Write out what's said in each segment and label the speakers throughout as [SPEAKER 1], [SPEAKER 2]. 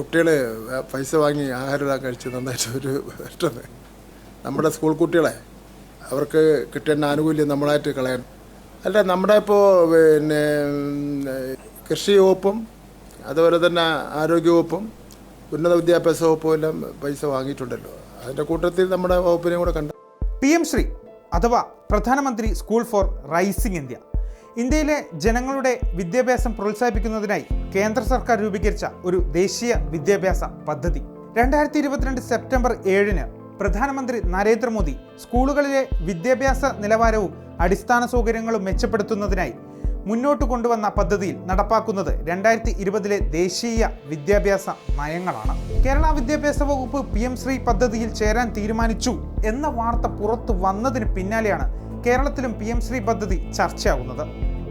[SPEAKER 1] കുട്ടികൾ പൈസ വാങ്ങി ആഹാരം കഴിച്ച് നന്നായിട്ട് ഒരു ഇഷ്ടമാണ് നമ്മുടെ സ്കൂൾ കുട്ടികളെ അവർക്ക് കിട്ടേണ്ട ആനുകൂല്യം നമ്മളായിട്ട് കളയാൻ. അല്ല നമ്മുടെ ഇപ്പോൾ പിന്നെ കൃഷി വകുപ്പും അതുപോലെ തന്നെ ആരോഗ്യ വകുപ്പും ഉന്നത വിദ്യാഭ്യാസ വകുപ്പും എല്ലാം പൈസ വാങ്ങിയിട്ടുണ്ടല്ലോ. അതിന്റെ കൂട്ടത്തിൽ നമ്മുടെ വകുപ്പിനെയും കൂടെ കണ്ടു
[SPEAKER 2] പി എം ശ്രീ അഥവാ പ്രധാനമന്ത്രി സ്കൂൾ ഫോർ റൈസിംഗ് ഇന്ത്യ. ഇന്ത്യയിലെ ജനങ്ങളുടെ വിദ്യാഭ്യാസം പ്രോത്സാഹിപ്പിക്കുന്നതിനായി കേന്ദ്ര സർക്കാർ രൂപീകരിച്ച ഒരു ദേശീയ വിദ്യാഭ്യാസ പദ്ധതി. രണ്ടായിരത്തി ഇരുപത്തിരണ്ട് സെപ്റ്റംബർ ഏഴിന് പ്രധാനമന്ത്രി നരേന്ദ്രമോദി സ്കൂളുകളിലെ വിദ്യാഭ്യാസ നിലവാരവും അടിസ്ഥാന സൗകര്യങ്ങളും മെച്ചപ്പെടുത്തുന്നതിനായി മുന്നോട്ട് കൊണ്ടുവന്ന പദ്ധതിയിൽ നടപ്പാക്കുന്നത് രണ്ടായിരത്തി ഇരുപതിലെ ദേശീയ വിദ്യാഭ്യാസ നയങ്ങളാണ്. കേരള വിദ്യാഭ്യാസ വകുപ്പ് പി എം ശ്രീ പദ്ധതിയിൽ ചേരാൻ തീരുമാനിച്ചു എന്ന വാർത്ത പുറത്തു വന്നതിന് പിന്നാലെയാണ് കേരളത്തിലും പി എം ശ്രീ പദ്ധതി ചർച്ചയാകുന്നത്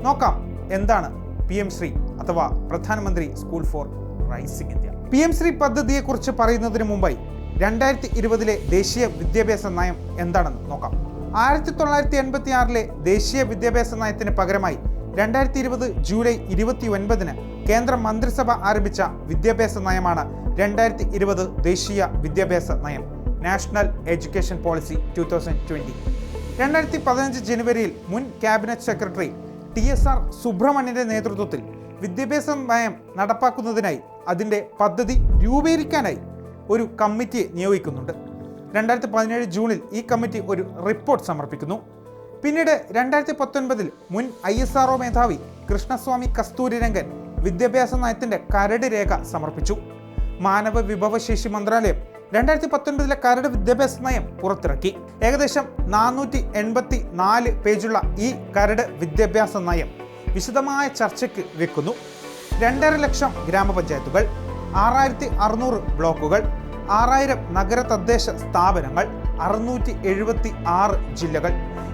[SPEAKER 2] നോക്കാം എന്താണ് പി എം ശ്രീ അഥവാ പ്രധാനമന്ത്രി school for rising India. P M Shri പദ്ധതിയെക്കുറിച്ച് പറയുന്നതിന് മുമ്പായി രണ്ടായിരത്തി ഇരുപതിലെ ദേശീയ വിദ്യാഭ്യാസ നയം എന്താണെന്ന് നോക്കാം. ആയിരത്തി തൊള്ളായിരത്തി എൺപത്തി ആറിലെ ദേശീയ വിദ്യാഭ്യാസ നയത്തിന് പകരമായി രണ്ടായിരത്തി ഇരുപത് ജൂലൈ ഇരുപത്തി ഒൻപതിന് കേന്ദ്ര മന്ത്രിസഭ ആരംഭിച്ച വിദ്യാഭ്യാസ നയമാണ് രണ്ടായിരത്തി ഇരുപത് ദേശീയ വിദ്യാഭ്യാസ നയം national education policy two thousand twenty രണ്ടായിരത്തി പതിനഞ്ച് ജനുവരിയിൽ മുൻ cabinet secretary T S R സുബ്രഹ്മണ്യന്റെ നേതൃത്വത്തിൽ വിദ്യാഭ്യാസ നയം നടപ്പാക്കുന്നതിനായി അതിന്റെ പദ്ധതി രൂപീകരിക്കാനായി ഒരു കമ്മിറ്റിയെ നിയോഗിക്കുന്നുണ്ട്. രണ്ടായിരത്തി പതിനേഴ് ജൂണിൽ ഈ കമ്മിറ്റി ഒരു റിപ്പോർട്ട് സമർപ്പിക്കുന്നു. പിന്നീട് രണ്ടായിരത്തി പത്തൊൻപതിൽ മുൻ ഐ എസ് ആർഒ മേധാവി കൃഷ്ണസ്വാമി കസ്തൂരിരംഗൻ വിദ്യാഭ്യാസ നയത്തിന്റെ കരട് രേഖ സമർപ്പിച്ചു. മാനവ വിഭവശേഷി മന്ത്രാലയം രണ്ടായിരത്തി പത്തൊൻപതിലെ കരട് വിദ്യാഭ്യാസ നയം പുറത്തിറക്കി. ഏകദേശം നാനൂറ്റി എൺപത്തി നാല് പേജുള്ള ഈ കരട് വിദ്യാഭ്യാസ നയം വിശദമായ ചർച്ചയ്ക്ക് വെക്കുന്നു. രണ്ടര ലക്ഷം ഗ്രാമപഞ്ചായത്തുകൾ ആറായിരത്തി അറുന്നൂറ് ബ്ലോക്കുകൾ ആറായിരം നഗര തദ്ദേശ സ്ഥാപനങ്ങൾ അറുന്നൂറ്റി എഴുപത്തി ആറ് ജില്ലകൾ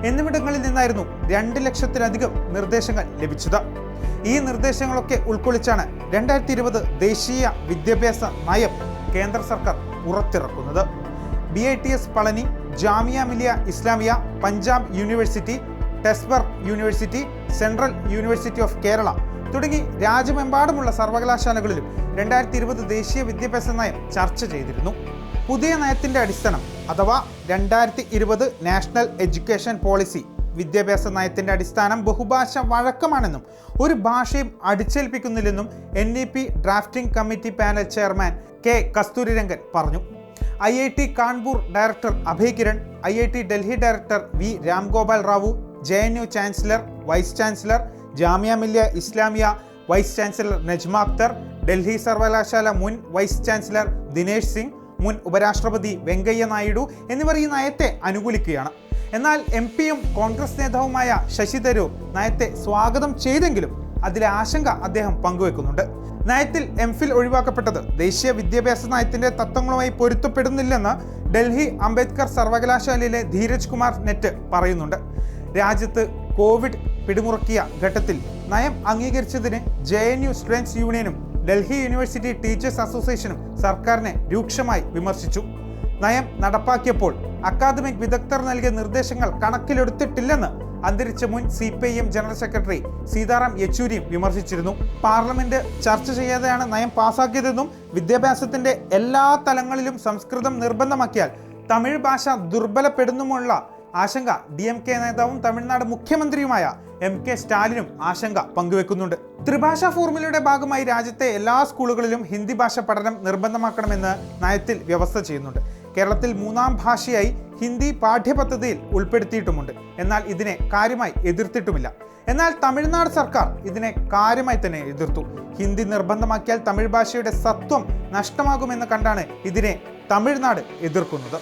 [SPEAKER 2] എന്നിവിടങ്ങളിൽ നിന്നായിരുന്നു രണ്ട് ലക്ഷത്തിലധികം നിർദ്ദേശങ്ങൾ ലഭിച്ചത്. ഈ നിർദ്ദേശങ്ങളൊക്കെ ഉൾക്കൊള്ളിച്ചാണ് രണ്ടായിരത്തി ഇരുപത് ദേശീയ വിദ്യാഭ്യാസ നയം കേന്ദ്ര സർക്കാർ പുറത്തിറക്കുന്നത് B I T S Palani Jamia Millia Islamia Punjab university Tezpur university central university of Kerala തുടങ്ങി രാജ്യമെമ്പാടുമുള്ള സർവകലാശാലകളിലും രണ്ടായിരത്തി ഇരുപത് ദേശീയ വിദ്യാഭ്യാസ നയം ചർച്ച ചെയ്തിരുന്നു. പുതിയ നയത്തിന്റെ അടിസ്ഥാനം അഥവാ രണ്ടായിരത്തി ഇരുപത് നാഷണൽ എഡ്യൂക്കേഷൻ പോളിസി വിദ്യാഭ്യാസ നയത്തിന്റെ അടിസ്ഥാനം ബഹുഭാഷ വഴക്കമാണെന്നും ഒരു ഭാഷയും അടിച്ചേൽപ്പിക്കുന്നില്ലെന്നും N E P drafting committee panel chairman K. Kasturirangan പറഞ്ഞു. I I T Kanpur director Abhay Kiran I I T Delhi director V. Ramgopal Rao J N U chancellor vice chancellor Jamia Millia Islamia vice chancellor Najma Akhtar Delhi സർവകലാശാല മുൻ vice chancellor Dinesh Singh മുൻ ഉപരാഷ്ട്രപതി വെങ്കയ്യ നായിഡു എന്നിവർ ഈ നയത്തെ അനുകൂലിക്കുകയാണ്. എന്നാൽ M പിയും കോൺഗ്രസ് നേതാവുമായ ശശി തരൂർ നയത്തെ സ്വാഗതം ചെയ്തെങ്കിലും അതിലെ ആശങ്ക അദ്ദേഹം പങ്കുവെക്കുന്നുണ്ട്. നയത്തിൽ എം ഫിൽ ഒഴിവാക്കപ്പെട്ടത് ദേശീയ വിദ്യാഭ്യാസ നയത്തിന്റെ തത്വങ്ങളുമായി പൊരുത്തപ്പെടുന്നില്ലെന്ന് ഡൽഹി അംബേദ്കർ സർവകലാശാലയിലെ ധീരജ് കുമാർ നെറ്റ് പറയുന്നുണ്ട്. രാജ്യത്ത് കോവിഡ് പിടിമുറുക്കിയ ഘട്ടത്തിൽ നയം അംഗീകരിച്ചതിന് ജെ എൻ യു സ്റ്റുഡൻസ് യൂണിയനും ഡൽഹി യൂണിവേഴ്സിറ്റി ടീച്ചേഴ്സ് അസോസിയേഷനും സർക്കാരിനെ രൂക്ഷമായി വിമർശിച്ചു. നയം നടപ്പാക്കിയപ്പോൾ അക്കാദമിക് വിദഗ്ധർ നൽകിയ നിർദ്ദേശങ്ങൾ കണക്കിലെടുത്തിട്ടില്ലെന്ന് അന്തരിച്ച മുൻ C P I M general secretary Sitaram യെച്ചൂരിയും വിമർശിച്ചിരുന്നു. പാർലമെന്റ് ചർച്ച ചെയ്യാതെയാണ് നയം പാസാക്കിയതെന്നും വിദ്യാഭ്യാസത്തിന്റെ എല്ലാ തലങ്ങളിലും സംസ്കൃതം നിർബന്ധമാക്കിയാൽ തമിഴ് ഭാഷ ദുർബലപ്പെടുന്നുമുള്ള ആശങ്ക ഡി എം കെ നേതാവും തമിഴ്നാട് മുഖ്യമന്ത്രിയുമായ എം കെ സ്റ്റാലിനും ആശങ്ക പങ്കുവെക്കുന്നുണ്ട്. ത്രിഭാഷാ ഫോർമുലയുടെ ഭാഗമായി രാജ്യത്തെ എല്ലാ സ്കൂളുകളിലും ഹിന്ദി ഭാഷ പഠനം നിർബന്ധമാക്കണമെന്ന് നയത്തിൽ വ്യവസ്ഥ ചെയ്യുന്നുണ്ട്. കേരളത്തിൽ മൂന്നാം ഭാഷയായി ഹിന്ദി പാഠ്യപദ്ധതിയിൽ ഉൾപ്പെടുത്തിയിട്ടുമുണ്ട്. എന്നാൽ ഇതിനെ കാര്യമായി എതിർത്തിട്ടുമില്ല. എന്നാൽ തമിഴ്നാട് സർക്കാർ ഇതിനെ കാര്യമായി തന്നെ എതിർത്തു. ഹിന്ദി നിർബന്ധമാക്കിയാൽ തമിഴ് ഭാഷയുടെ സത്വം നഷ്ടമാകുമെന്ന് കണ്ടാണ് ഇതിനെ തമിഴ്നാട് എതിർക്കുന്നത്.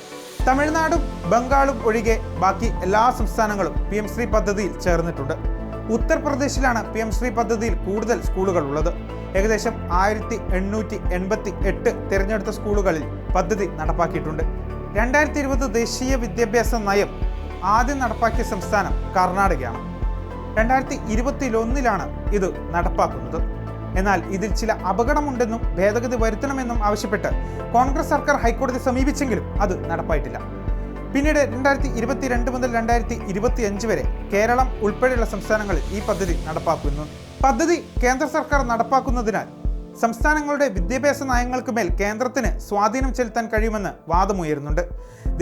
[SPEAKER 2] തമിഴ്നാടും ബംഗാളും ഒഴികെ ബാക്കി എല്ലാ സംസ്ഥാനങ്ങളും പി എം ശ്രീ പദ്ധതിയിൽ ചേർന്നിട്ടുണ്ട്. ഉത്തർപ്രദേശിലാണ് പി എം ശ്രീ പദ്ധതിയിൽ കൂടുതൽ സ്കൂളുകൾ ഉള്ളത്. ഏകദേശം ആയിരത്തി എണ്ണൂറ്റി എൺപത്തി എട്ട് തിരഞ്ഞെടുത്ത സ്കൂളുകളിൽ പദ്ധതി നടപ്പാക്കിയിട്ടുണ്ട്. രണ്ടായിരത്തി ഇരുപത് ദേശീയ വിദ്യാഭ്യാസ നയം ആദ്യം നടപ്പാക്കിയ സംസ്ഥാനം കർണാടകയാണ്. രണ്ടായിരത്തി ഇരുപത്തിലൊന്നിലാണ് ഇത് നടപ്പാക്കുന്നത്. എന്നാൽ ഇതിൽ ചില അപകടമുണ്ടെന്നും ഭേദഗതി വരുത്തണമെന്നും ആവശ്യപ്പെട്ട് കോൺഗ്രസ് സർക്കാർ ഹൈക്കോടതി സമീപിച്ചെങ്കിലും അത് നടപ്പായിട്ടില്ല. പിന്നീട് രണ്ടായിരത്തി ഇരുപത്തിരണ്ട് മുതൽ രണ്ടായിരത്തി ഇരുപത്തി അഞ്ച് വരെ കേരളം ഉൾപ്പെടെയുള്ള സംസ്ഥാനങ്ങളിൽ ഈ പദ്ധതി നടപ്പാക്കുന്നു. പദ്ധതി കേന്ദ്ര സർക്കാർ നടപ്പാക്കുന്നതിനാൽ സംസ്ഥാനങ്ങളുടെ വിദ്യാഭ്യാസ നയങ്ങൾക്ക് മേൽ കേന്ദ്രത്തിന് സ്വാധീനം ചെലുത്താൻ കഴിയുമെന്ന് വാദമുയരുന്നുണ്ട്.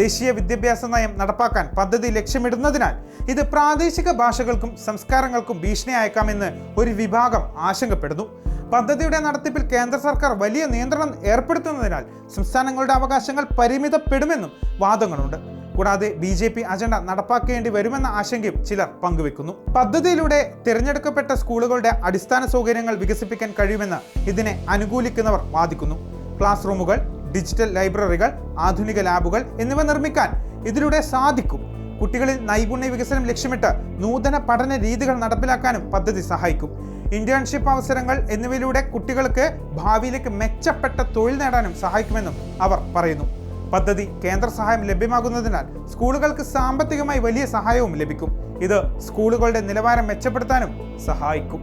[SPEAKER 2] ദേശീയ വിദ്യാഭ്യാസ നയം നടപ്പാക്കാൻ പദ്ധതി ലക്ഷ്യമിടുന്നതിനാൽ ഇത് പ്രാദേശിക ഭാഷകൾക്കും സംസ്കാരങ്ങൾക്കും ഭീഷണിയായേക്കാമെന്ന് ഒരു വിഭാഗം ആശങ്കപ്പെടുന്നു. പദ്ധതിയുടെ നടത്തിപ്പിൽ കേന്ദ്ര സർക്കാർ വലിയ നിയന്ത്രണം ഏർപ്പെടുത്തുന്നതിനാൽ സംസ്ഥാനങ്ങളുടെ അവകാശങ്ങൾ പരിമിതപ്പെടുമെന്നും വാദങ്ങളുണ്ട്. കൂടാതെ ബി ജെ പി അജണ്ട നടപ്പാക്കേണ്ടി വരുമെന്ന ആശങ്കയും ചിലർ പങ്കുവെക്കുന്നു. പദ്ധതിയിലൂടെ തിരഞ്ഞെടുക്കപ്പെട്ട സ്കൂളുകളുടെ അടിസ്ഥാന സൗകര്യങ്ങൾ വികസിപ്പിക്കാൻ കഴിയുമെന്ന് ഇതിനെ അനുകൂലിക്കുന്നവർ വാദിക്കുന്നു. ക്ലാസ് റൂമുകൾ ഡിജിറ്റൽ ലൈബ്രറികൾ ആധുനിക ലാബുകൾ എന്നിവ നിർമ്മിക്കാൻ ഇതിലൂടെ സാധിക്കും. കുട്ടികളിൽ നൈപുണ്യ വികസനം ലക്ഷ്യമിട്ട് നൂതന പഠന രീതികൾ നടപ്പിലാക്കാനും പദ്ധതി സഹായിക്കും. ഇന്റേൺഷിപ്പ് അവസരങ്ങൾ എന്നിവയിലൂടെ കുട്ടികൾക്ക് ഭാവിയിലേക്ക് മെച്ചപ്പെട്ട തൊഴിൽ നേടാനും സഹായിക്കുമെന്നും അവർ പറയുന്നു. പദ്ധതി കേന്ദ്ര സഹായം ലഭ്യമാകുന്നതിനാൽ സ്കൂളുകൾക്ക് സാമ്പത്തികമായി വലിയ സഹായവും ലഭിക്കും. ഇത് സ്കൂളുകളുടെ നിലവാരം മെച്ചപ്പെടുത്താനും സഹായിക്കും.